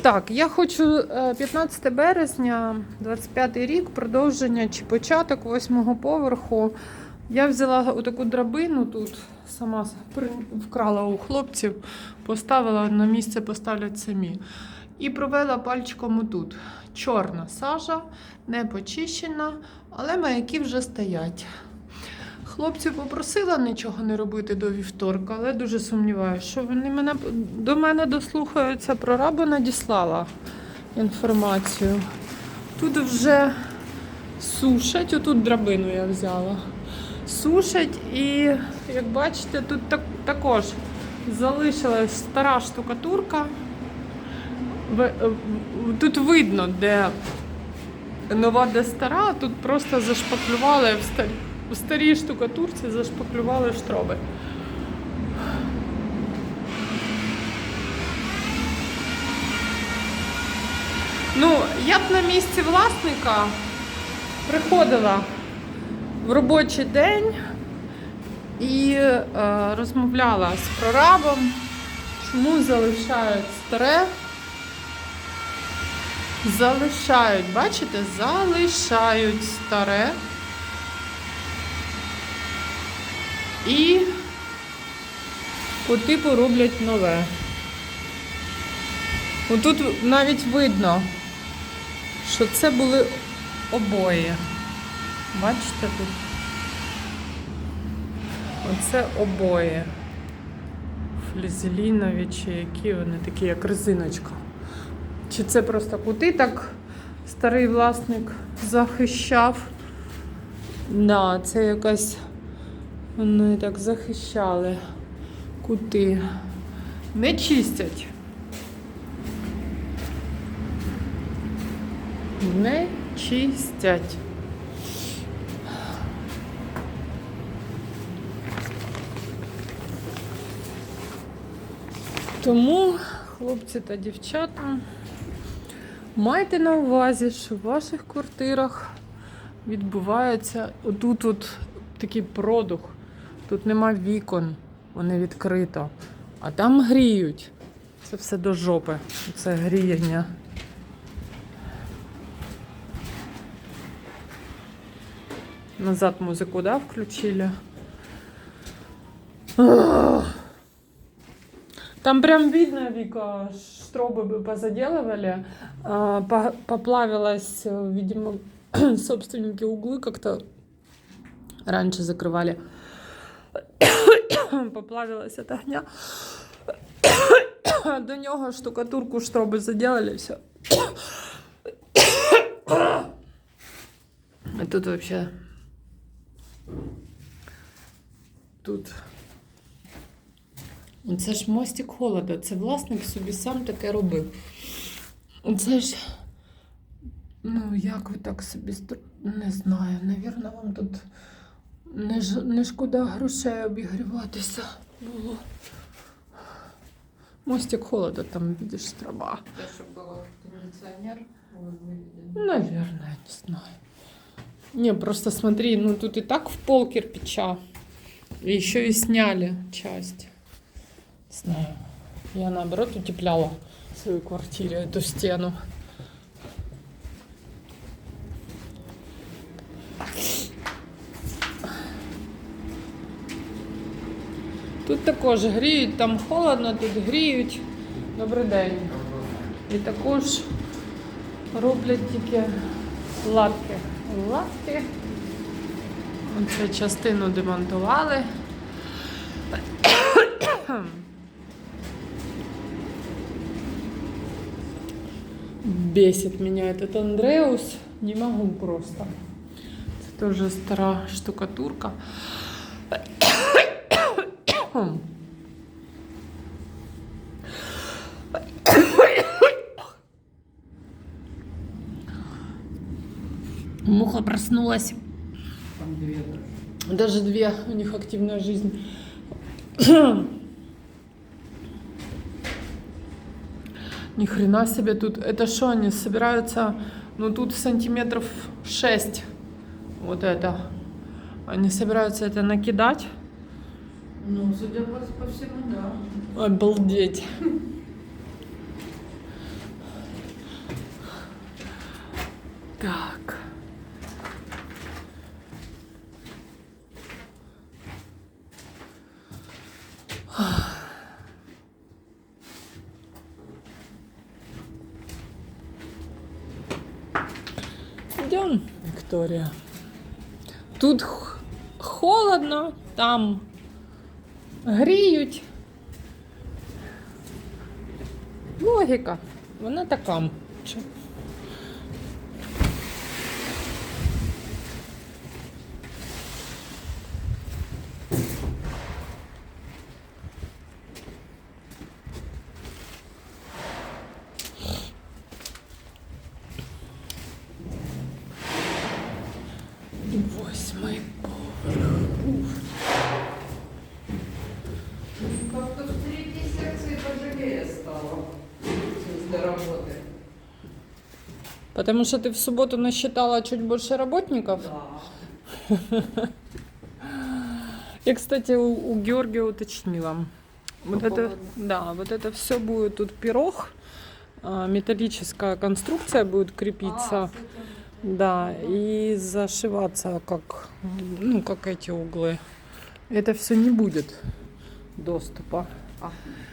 Так, я хочу е, 15 березня, 25 рік, продовження чи початок восьмого поверху. Я взяла отаку драбину тут, сама вкрала у хлопців, поставила на місце, поставлять самі. І провела пальчиком отут. Чорна сажа, не почищена, але маяки вже стоять. Хлопців попросила нічого не робити до вівторка, але дуже сумніваюся, що вони мене до мене дослухаються. Прораба надіслала інформацію. Тут вже сушать, отут драбину я взяла. Сушать і, як бачите, тут так, також залишилась стара штукатурка. В- Тут видно, де нова, де стара, тут просто зашпаклювали в старі, у старій штукатурці зашпаклювали штроби. Ну, я б на місці власника приходила в робочий день і е, розмовляла з прорабом, чому залишають старе. Залишають, бачите, залишають старе. І по типу роблять нове. Отут навіть видно, що це були обої. Бачите тут? Оце обої. Флізелінові, чи які вони такі, як резиночка. Чи це просто кути так старий власник захищав? Да, це якась. Вони так захищали кути. Не чистять. Не чистять. Тому, хлопці та дівчата, майте на увазі, що в ваших квартирах відбувається отут от такий продух. Тут нема вікон, вони відкрито. А там гріють. Це все до жопи. Це гріяння. Назад музику, да, включили. Ах. Там прям видно, Вика, штробы бы позаделывали. А, по- Поплавилось, э, видимо, собственники углы как-то раньше закрывали. Поплавилось от огня. До нього штукатурку штроби заделали, все. А тут вообще... Тут... Це ж мостик холода, це власник собі сам таке робив. Це ж, ну, як ви так собі не знаю, навірно, вам тут не, ж, не шкода грошей обігріватися було. Мостик холода, там видиш траба. Те, щоб було кондиціонер. Наверное, не знаю. Не, просто смотри, ну тут и так в пол кирпича. И еще и сняли часть. Не знаю. Я наоборот утепляла в своей квартире эту стену. Тут також гріють, там холодно, тут гріють. Добрий день. І також роблять тільки латки. Латки. Оце частину демонтували. Бесит меня этот Андреус. Не могу просто. Это тоже стара штукатурка. Муха проснулась. Там дві даже. Даже две, у них активная жизнь. Ни хрена себе тут. Это что, они собираются, ну тут сантиметров 6. Вот это. Они собираются это накидать. Ну, судя по, по всему, да. Обалдеть. Так. Идем, Виктория. Тут холодно, там гріють. Логіка. Вона така. Восьмий Потому что ты в субботу насчитала чуть больше работников. Да. Я, кстати, у, у Георгия уточнила. Вот По это, поводу? да, вот это все будет тут пирог, а, металлическая конструкция будет крепиться, А, с этим- да, и зашиваться как, ну, как эти углы. Это все не будет доступа. А.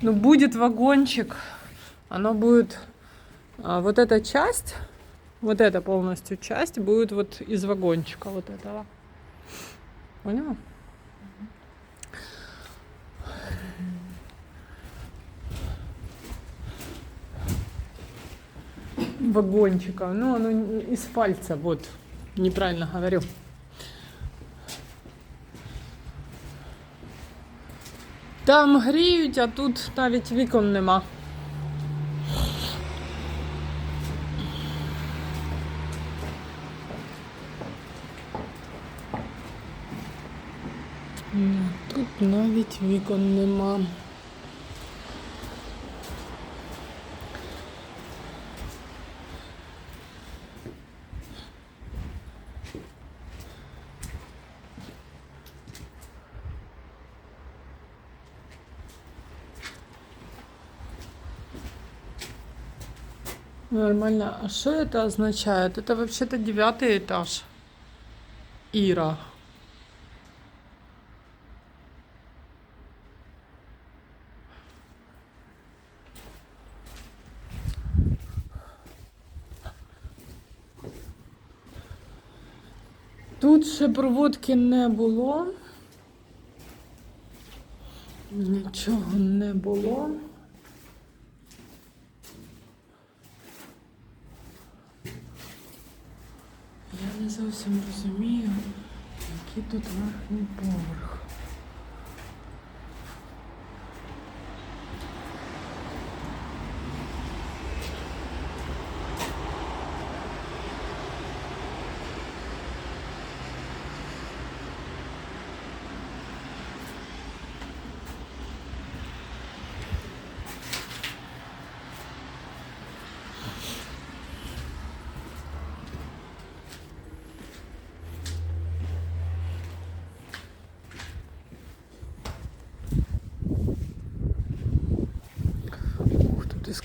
Но будет вагончик, оно будет, а, вот эта часть, вот эта полностью часть будет вот из вагончика вот этого. Поняла? Вагончика. Ну, оно не- из пальца, вот. Неправильно говорю. Там гріють, а тут навіть вікон нема. Тут навіть вікон нема. Нормально. А что это означает? Это вообще-то девятый этаж. Ира. Тут ще проводки не було. Нічого не було. Я не зовсім розумію, який тут верхній поверх.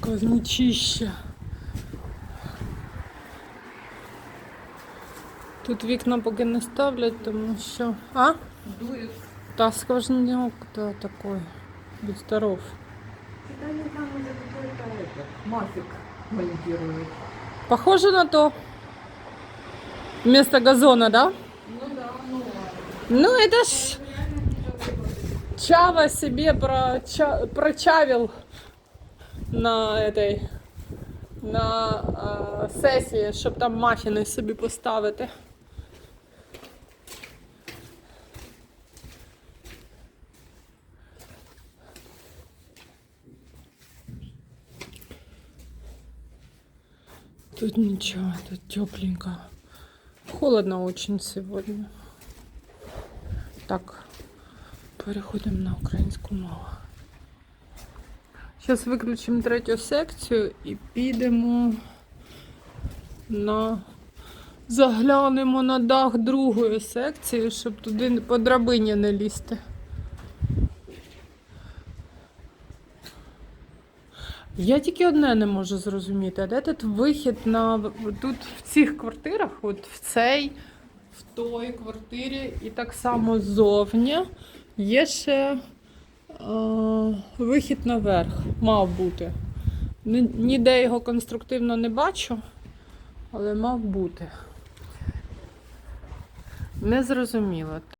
Ух, тут вікна поки не ставлять, тому що. А? Дует. Та сквозняк, да, такой. Какой-то этот, мафик монтируют. Похоже на то. Вместо газона, да? Ну да, ну ладно. Ну, это ж Чава себе проча- прочавил на этой на а, сесії, щоб там мафіни собі поставити. Тут ничего, тут тепленько. Холодно очень сегодня. Так, переходимо на українську мову. Зараз виключимо третю секцію і підемо на заглянемо на дах другої секції, щоб туди по драбині не лізти. Я тільки одне не можу зрозуміти, де тут вихід на тут в цих квартирах, от в цей, в той квартирі, і так само ззовні є ще Вихід наверх мав бути. Ніде його конструктивно не бачу, але мав бути. Незрозуміло.